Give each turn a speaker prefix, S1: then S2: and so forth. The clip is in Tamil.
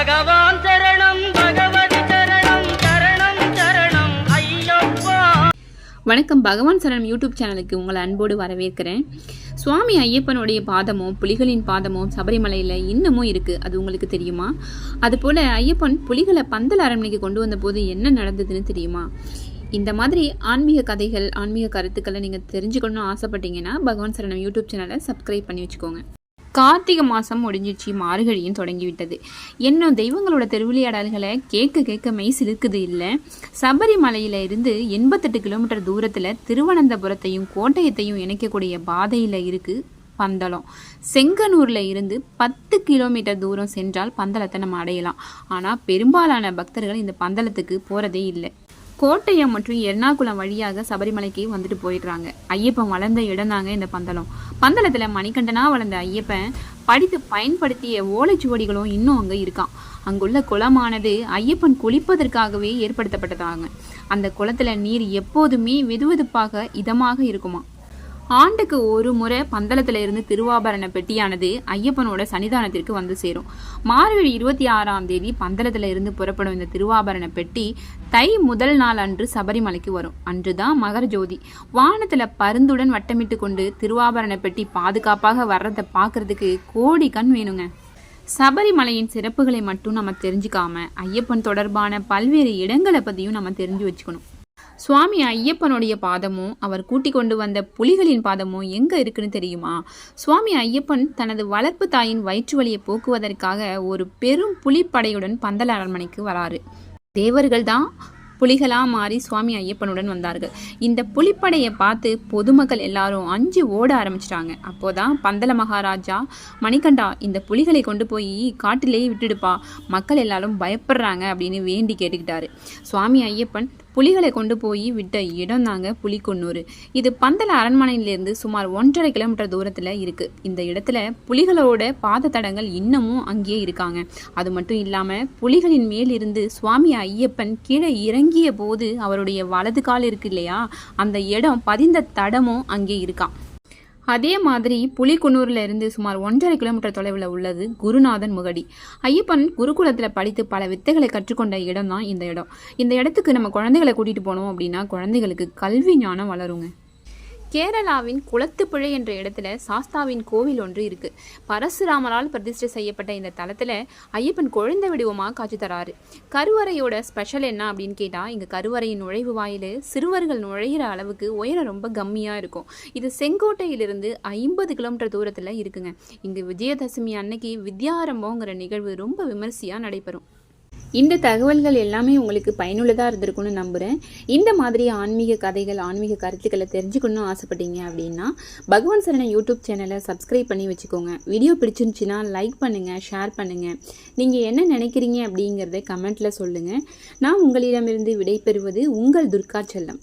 S1: பகவான் சரணம் பகவதி சரணம் சரணம் சரணம் ஐயப்பா.
S2: வணக்கம். பகவான் சரணம் யூடியூப் சேனலுக்கு உங்களை அன்போடு வரவேற்கிறேன். சுவாமி ஐயப்பனுடைய பாதமும் புலிகளின் பாதமும் சபரிமலையில் இன்னமும் இருக்குது அது உங்களுக்கு தெரியுமா? அதுபோல் ஐயப்பன் புலிகளை பந்தல் அரண்மனைக்கு கொண்டு வந்தபோது என்ன நடந்ததுன்னு தெரியுமா? இந்த மாதிரி ஆன்மீக கதைகள் ஆன்மீக கருத்துக்களை நீங்கள் தெரிஞ்சுக்கணும்னு ஆசைப்பட்டீங்கன்னா பகவான் சரணம் யூடியூப் சேனலை சப்ஸ்கிரைப் பண்ணி வச்சுக்கோங்க. கார்த்திகை மாதம் முடிஞ்சிச்சு மார்கழியும் தொடங்கிவிட்டது. இன்னும் தெய்வங்களோட திருவிளையாடல்களை கேட்க கேட்க மெய் சிலுக்குது இல்லை. சபரிமலையில் இருந்து எண்பத்தெட்டு கிலோமீட்டர் தூரத்தில் திருவனந்தபுரத்தையும் கோட்டயத்தையும் இணைக்கக்கூடிய பாதையில் இருக்கு பந்தளம். செங்கனூரில் இருந்து பத்து கிலோமீட்டர் தூரம் சென்றால் பந்தளத்தை நம்ம அடையலாம். ஆனால் பெரும்பாலான பக்தர்கள் இந்த பந்தளத்துக்கு போகிறதே இல்லை. கோட்டயம் மற்றும் எர்ணாகுளம் வழியாக சபரிமலைக்கு வந்துட்டு போயிடுறாங்க. ஐயப்பன் வளர்ந்த இடம் தாங்க இந்த பந்தளம் பந்தளத்தில் மணிகண்டனா வளர்ந்த ஐயப்பன் படித்து பயன்படுத்திய ஓலைச்சுவடிகளும் இன்னும் அங்கே இருக்கான். அங்குள்ள குளமானது ஐயப்பன் குளிப்பதற்காகவே ஏற்படுத்தப்பட்டதாங்க. அந்த குளத்துல நீர் எப்போதுமே வெதுவெதுப்பாக இதமாக இருக்குமா ஆண்டுக்கு ஒரு முறை பந்தளத்துல இருந்து திருவாபரண பெட்டியானது ஐயப்பனோட சன்னிதானத்திற்கு வந்து சேரும். மார்கழி இருபத்தி ஆறாம் தேதி பந்தளத்துல இருந்து புறப்படும் இந்த திருவாபரண பெட்டி தை முதல் நாள் அன்று சபரிமலைக்கு வரும். அன்றுதான் மகர ஜோதி. வானத்துல பருந்துடன் வட்டமிட்டு கொண்டு திருவாபரண பெட்டி பாதுகாப்பாக வர்றதை பார்க்கறதுக்கு கோடி கண் வேணுங்க. சபரிமலையின் சிறப்புகளை மட்டும் நம்ம தெரிஞ்சுக்காம ஐயப்பன் தொடர்பான பல்வேறு இடங்களை பற்றியும் நம்ம தெரிஞ்சு வச்சுக்கணும். சுவாமி ஐயப்பனுடைய பாதமும் அவர் கூட்டிக் கொண்டு வந்த புலிகளின் பாதமும் எங்க இருக்குன்னு தெரியுமா? சுவாமி ஐயப்பன் தனது வளர்ப்பு தாயின் வயிற்று வலியை போக்குவதற்காக ஒரு பெரும் புலிப்படையுடன் பந்தல அரண்மனைக்கு வராரு. தேவர்கள் தான் புலிகளாக மாறி சுவாமி ஐயப்பனுடன் வந்தார்கள். இந்த புலிப்படையை பார்த்து பொதுமக்கள் எல்லாரும் அஞ்சு ஓட ஆரம்பிச்சிட்டாங்க. அப்போதான் பந்தல மகாராஜா மணிகண்டா இந்த புலிகளை கொண்டு போய் காட்டிலேயே விட்டுடுப்பா. மக்கள் எல்லாரும் பயப்படுறாங்க அப்படின்னு வேண்டி கேட்டுக்கிட்டாரு. சுவாமி ஐயப்பன் புலிகளை கொண்டு போய் விட்ட இடம் தாங்க புலிக்குன்னூர். இது பந்தல அரண்மனையிலிருந்து சுமார் ஒன்றரை கிலோமீட்டர் தூரத்தில் இருக்குது இந்த இடத்துல புலிகளோட பாத தடங்கள் இன்னமும் அங்கேயே இருக்காங்க. அது மட்டும் இல்லாமல் புலிகளின் மேல் இருந்து சுவாமி ஐயப்பன் கீழே இறங்கிய போது அவருடைய வலது கால் இருக்கு இல்லையா? அந்த இடம் பதிந்த தடமும் அங்கே இருக்கான் அதே மாதிரி புலிக்குன்னூரில் இருந்து சுமார் ஒன்றரை கிலோமீட்டர் தொலைவில் உள்ளது குருநாதன் முகடி. ஐயப்பன் குருகுலத்தில் படித்து பல வித்தைகளை கற்றுக்கொண்ட இடம் தான் இந்த இடம். இந்த இடத்துக்கு நம்ம குழந்தைகளை கூட்டிகிட்டு போனோம் அப்படின்னா குழந்தைகளுக்கு கல்வி ஞானம் வளருங்க. கேரளாவின் குளத்துப்புழை என்ற இடத்துல சாஸ்தாவின் கோவில் ஒன்று இருக்கு. பரசுராமரால் பிரதிஷ்டை செய்யப்பட்ட இந்த தலத்துல ஐயப்பன் குழந்தை வடிவமாக காட்சி தராரு. கருவறையோட ஸ்பெஷல் என்ன அப்படின்னு கேட்டா இங்க கருவறையின் நுழைவு வாயில் சிறுவர்கள் நுழையிற அளவுக்கு உயரம் ரொம்ப கம்மியா இருக்கும். இது செங்கோட்டையிலிருந்து ஐம்பது கிலோமீட்டர் தூரத்துல இருக்குங்க. இங்கு விஜயதசமி அன்னைக்கு வித்யாரம்பங்கிற நிகழ்வு ரொம்ப விமர்சையா நடைபெறும். இந்த தகவல்கள் எல்லாமே உங்களுக்கு பயனுள்ளதாக இருந்திருக்கும்னு நம்புகிறேன் இந்த மாதிரி ஆன்மீக கதைகள் ஆன்மீக கருத்துக்களை தெரிஞ்சுக்கணும்னு ஆசைப்பட்டீங்க அப்படின்னா பகவான் சரண யூடியூப் சேனலை சப்ஸ்கிரைப் பண்ணி வச்சுக்கோங்க. வீடியோ பிடிச்சிருந்துச்சின்னா லைக் பண்ணுங்கள் ஷேர் பண்ணுங்கள் நீங்கள் என்ன நினைக்கிறீங்க அப்படிங்கிறத கமெண்ட்டில் சொல்லுங்கள் நான் உங்களிடமிருந்து விடைபெறுவது உங்கள் துர்கா செல்லம்.